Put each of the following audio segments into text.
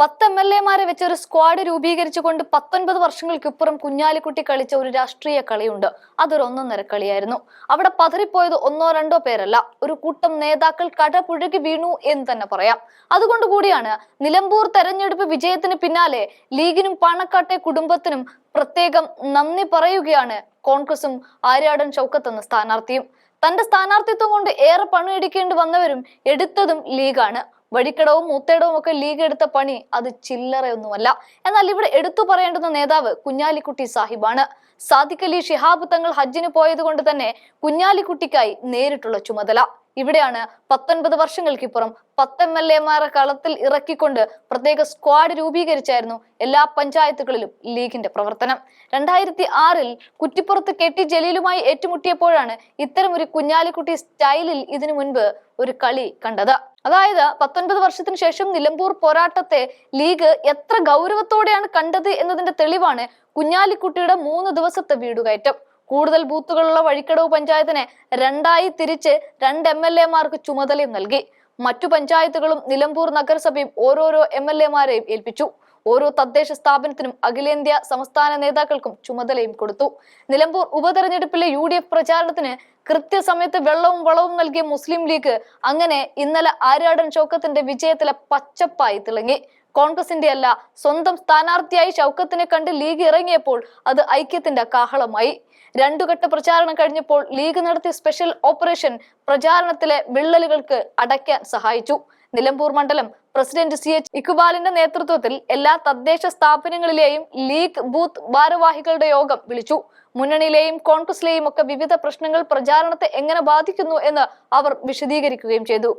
പത്ത് M L എമാരെ വെച്ച് ഒരു സ്ക്വാഡ് രൂപീകരിച്ചുകൊണ്ട് പത്തൊൻപത് വർഷങ്ങൾക്കിപ്പുറം കുഞ്ഞാലിക്കുട്ടി കളിച്ച ഒരു രാഷ്ട്രീയ കളിയുണ്ട്. അതൊരു ഒന്നൊന്നര കളിയായിരുന്നു. അവിടെ പതറിപ്പോയത് ഒന്നോ രണ്ടോ പേരല്ല. ഒരു കൂട്ടം നേതാക്കൾ കടപുഴകി വീണു എന്ന് തന്നെ പറയാം. അതുകൊണ്ട് കൂടിയാണ് നിലമ്പൂർ തെരഞ്ഞെടുപ്പ് വിജയത്തിന് പിന്നാലെ ലീഗിനും പാണക്കാട്ടെ കുടുംബത്തിനും പ്രത്യേകം നന്ദി പറയുകയാണ് കോൺഗ്രസും ആര്യാടൻ ചൗക്കത്ത് എന്ന സ്ഥാനാർത്ഥിയും. തന്റെ സ്ഥാനാർത്ഥിത്വം കൊണ്ട് ഏറെ പണിയെടുക്കേണ്ടി വന്നവരും എടുത്തതും ലീഗാണ്. വഴിക്കടവും മൂത്തേടവും ഒക്കെ ലീഗ് എടുത്ത പണി അത് ചില്ലറയൊന്നുമല്ല. എന്നാൽ ഇവിടെ എടുത്തു പറയേണ്ടുന്ന നേതാവ് കുഞ്ഞാലിക്കുട്ടി സാഹിബാണ്. സാദിഖലി ഷിഹാബ് തങ്ങൾ ഹജ്ജിന് പോയത് കൊണ്ട് തന്നെ കുഞ്ഞാലിക്കുട്ടിക്കായി നേരിട്ടുള്ള ചുമതല. ഇവിടെയാണ് പത്തൊൻപത് വർഷങ്ങൾക്കിപ്പുറം പത്ത് എം എൽ എമാരെ കളത്തിൽ ഇറക്കിക്കൊണ്ട് പ്രത്യേക സ്ക്വാഡ് രൂപീകരിച്ചായിരുന്നു എല്ലാ പഞ്ചായത്തുകളിലും ലീഗിന്റെ പ്രവർത്തനം. രണ്ടായിരത്തി ആറിൽ കുറ്റിപ്പുറത്ത് കെ ടി ജലീലുമായി ഏറ്റുമുട്ടിയപ്പോഴാണ് ഇത്തരം ഒരു കുഞ്ഞാലിക്കുട്ടി സ്റ്റൈലിൽ ഇതിനു മുൻപ് ഒരു കളി കണ്ടത്. അതായത് പത്തൊൻപത് വർഷത്തിന് ശേഷം നിലമ്പൂർ പോരാട്ടത്തെ ലീഗ് എത്ര ഗൗരവത്തോടെയാണ് കണ്ടത് എന്നതിന്റെ തെളിവാണ് കുഞ്ഞാലിക്കുട്ടിയുടെ മൂന്ന് ദിവസത്തെ വീടുകയറ്റം. കൂടുതൽ ബൂത്തുകളുള്ള വഴിക്കടവ് പഞ്ചായത്തിനെ രണ്ടായി തിരിച്ച് രണ്ട് എം എൽ എമാർക്ക് ചുമതലയും നൽകി. മറ്റു പഞ്ചായത്തുകളും നിലമ്പൂർ നഗരസഭയും ഓരോരോ എം എൽ എമാരെയും ഏൽപ്പിച്ചു. ഓരോ തദ്ദേശ സ്ഥാപനത്തിനും അഖിലേന്ത്യാ സംസ്ഥാന നേതാക്കൾക്കും ചുമതലയും കൊടുത്തു. നിലമ്പൂർ ഉപതെരഞ്ഞെടുപ്പിലെ യു ഡി എഫ് പ്രചാരണത്തിന് കൃത്യസമയത്ത് വെള്ളവും വളവും നൽകിയ മുസ്ലിം ലീഗ് അങ്ങനെ ഇന്നലെ ആര്യാടൻ ചോക്കത്തിന്റെ വിജയത്തിലെ പച്ചപ്പായി തിളങ്ങി. കോൺഗ്രസിന്റെ അല്ല സ്വന്തം സ്ഥാനാർത്ഥിയായി ഷൗക്കത്തിനെ കണ്ട് ലീഗ് ഇറങ്ങിയപ്പോൾ അത് ഐക്യത്തിന്റെ കാഹളമായി. രണ്ടുഘട്ട പ്രചാരണം കഴിഞ്ഞപ്പോൾ ലീഗ് നടത്തിയ സ്പെഷ്യൽ ഓപ്പറേഷൻ പ്രചാരണത്തിലെ വിള്ളലുകൾക്ക് അടയ്ക്കാൻ സഹായിച്ചു. നിലമ്പൂർ മണ്ഡലം പ്രസിഡന്റ് സി എച്ച് ഇക്ബാലിന്റെ നേതൃത്വത്തിൽ എല്ലാ തദ്ദേശ സ്ഥാപനങ്ങളിലെയും ലീഗ് ബൂത്ത് ഭാരവാഹികളുടെ യോഗം വിളിച്ചു. മുന്നണിയിലെയും കോൺഗ്രസിലെയും ഒക്കെ വിവിധ പ്രശ്നങ്ങൾ പ്രചാരണത്തെ എങ്ങനെ ബാധിക്കുന്നു എന്ന് അവർ വിശദീകരിക്കുകയും ചെയ്തു.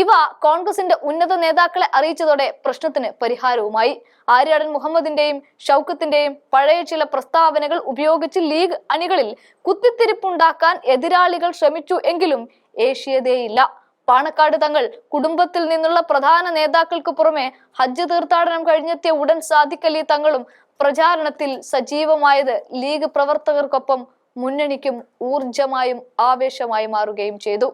ഇവ കോൺഗ്രസിന്റെ ഉന്നത നേതാക്കളെ അറിയിച്ചതോടെ പ്രശ്നത്തിന് പരിഹാരവുമായി. ആര്യാടൻ മുഹമ്മദിന്റെയും ഷൗക്കത്തിന്റെയും പഴയ ചില പ്രസ്താവനകൾ ഉപയോഗിച്ച് ലീഗ് അണികളിൽ കുത്തിത്തിരിപ്പുണ്ടാക്കാൻ എതിരാളികൾ ശ്രമിച്ചു എങ്കിലും ഏഷ്യതേയില്ല. പാണക്കാട് തങ്ങൾ കുടുംബത്തിൽ നിന്നുള്ള പ്രധാന നേതാക്കൾക്ക് പുറമെ ഹജ്ജ് തീർത്ഥാടനം കഴിഞ്ഞെത്തിയ ഉടൻ സാദിഖലി തങ്ങളും പ്രചാരണത്തിൽ സജീവമായത് ലീഗ് പ്രവർത്തകർക്കൊപ്പം മുന്നണിക്കും ഊർജമായും ആവേശമായി മാറുകയും ചെയ്തു.